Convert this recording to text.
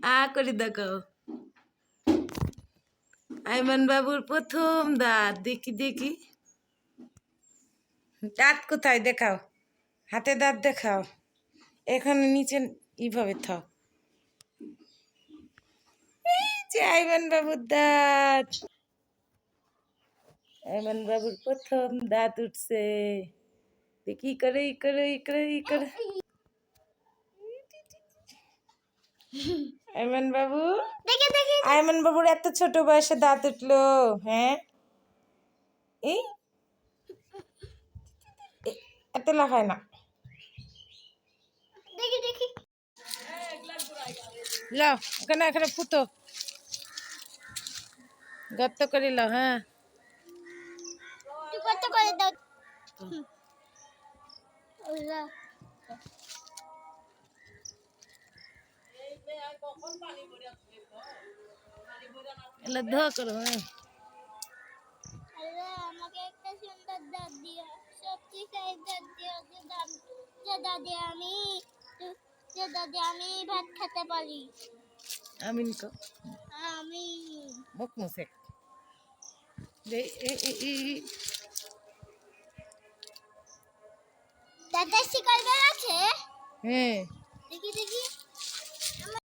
আ করে দেখাও আইমান বাবুর প্রথম দাঁত। দেখি দেখি। দাঁত কোথায় দেখাও? হাতে দাঁত দেখাও। এখানে নিচে এইভাবে থাও। যে আইমান বাবুর দাঁত। আইমান বাবুর প্রথম দাঁত উঠছে। দেখি করে, ই করে ই করে ই করে। আইমান বাবু? আইমান বাবুর এত ছোট বয়সে দাঁত উঠল হ্যাঁ? এই এত লাফায় না। লাও ওখানে এখানে ফুটো গর্ত করে লাও হ্যাঁ। করে দাও। এলা ধোয়া করো হ্যাঁ। আল্লাহ আমাকে একটা সুন্দর দাঁত দিও। সত্যি সেই দাঁত দিও যে দাঁত যে দাদি আমি যে দাদি আমি ভাত খেতে পারি। আমি মুখ এই- শিকার আছে? হ্যাঁ।